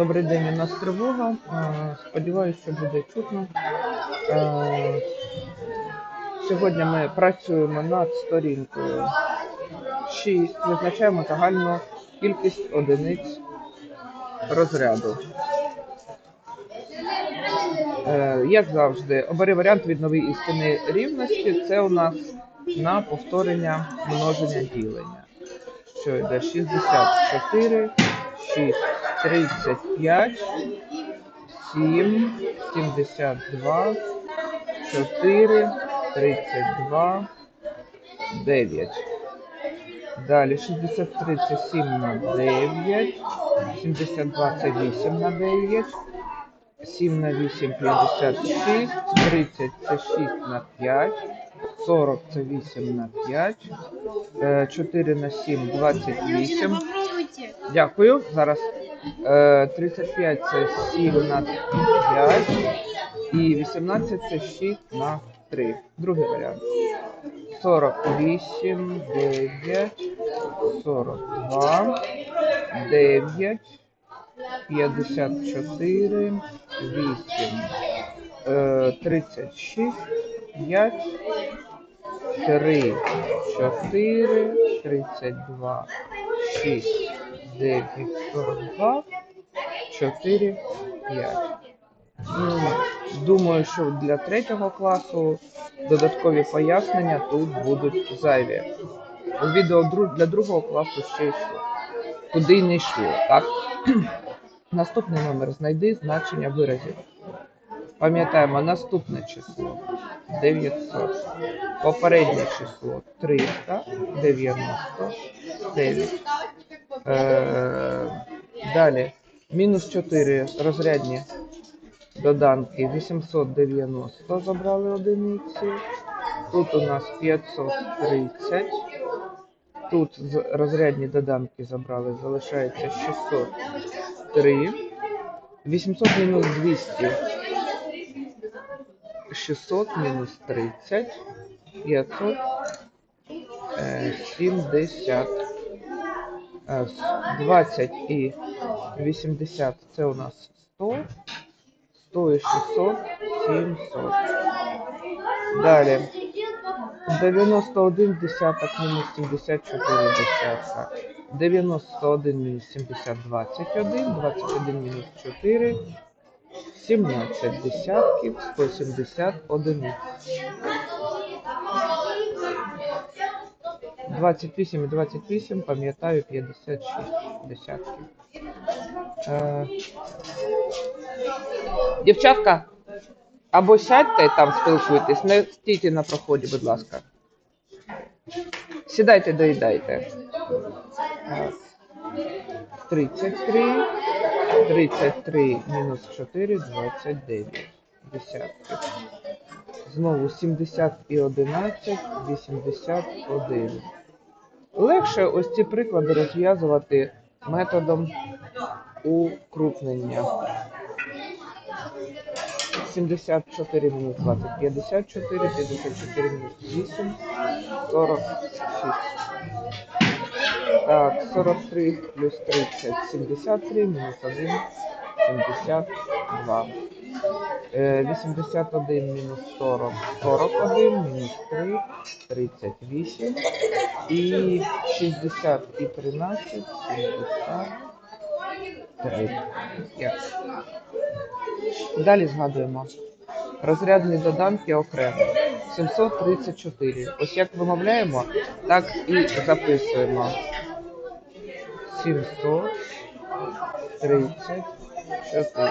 Добрий день, у нас тривога. Е, Сподіваюся, що буде чутно. Е, Сьогодні ми працюємо над сторінкою 6. Визначаємо загальну кількість одиниць розряду. Е, Як завжди, обери варіант від нової істини рівності. Це у нас на повторення множення ділення. Що йде 64, 6, 35, 7, 72, 4, 32, 9. Далі 63 це 7 на 9, 72 це 8 на 9, 7 на 8 56, 30 це 6 на 5, 40 це 8 на 5, е, 4 на 7 28. Дякую. Зараз е, 35 це 7 на 5 і 18 це 6 на 3. Другий варіант. 48, 9, 42, 9, 54, 8, е, 36, 5, 3, 4, 32, 6, 9, 42, 4, 5. Ну, думаю, що для третього класу додаткові пояснення тут будуть зайві. У відео для другого класу ще йшло. Куди й не йшло, так? Наступний номер знайди значення виразів. Пам'ятаємо, наступне число 900. Попереднє число 399. Е, далі. Мінус 4 розрядні доданки 890 забрали одиниці. Тут у нас 530. Тут розрядні доданки забрали, залишається 603. 800 мінус 200. 600 мінус 30. 500. Е, 70. Е, с- 20 і 80 це у нас 100. 100 і 600, 700. Далі. 91 десяток мінус 74 десятка. 91 мінус 70, 21. 21 мінус 4, 17 десятків, 170 одиниць. 28 і 28, пам'ятаю, 56 десятків. Е, Дівчатка, або сядьте там, спілкуйтесь, не стійте на проході, будь ласка. Сідайте, доїдайте. Так. 33, 33 мінус 4, 29. Десятки. Знову 70 і 11, 81. Легше ось ці приклади розв'язувати методом укрупнення. 74 мінус 20, 54, 54 мінус 8, 46. Так, 43 плюс 30, 73, мінус 1, 72. Е, 81 мінус 40, 41, мінус 3, 38. І 60 і 13, 73. Yes. Далі згадуємо. Розрядні доданки окремо. 734. Ось як вимовляємо, так і записуємо. 734.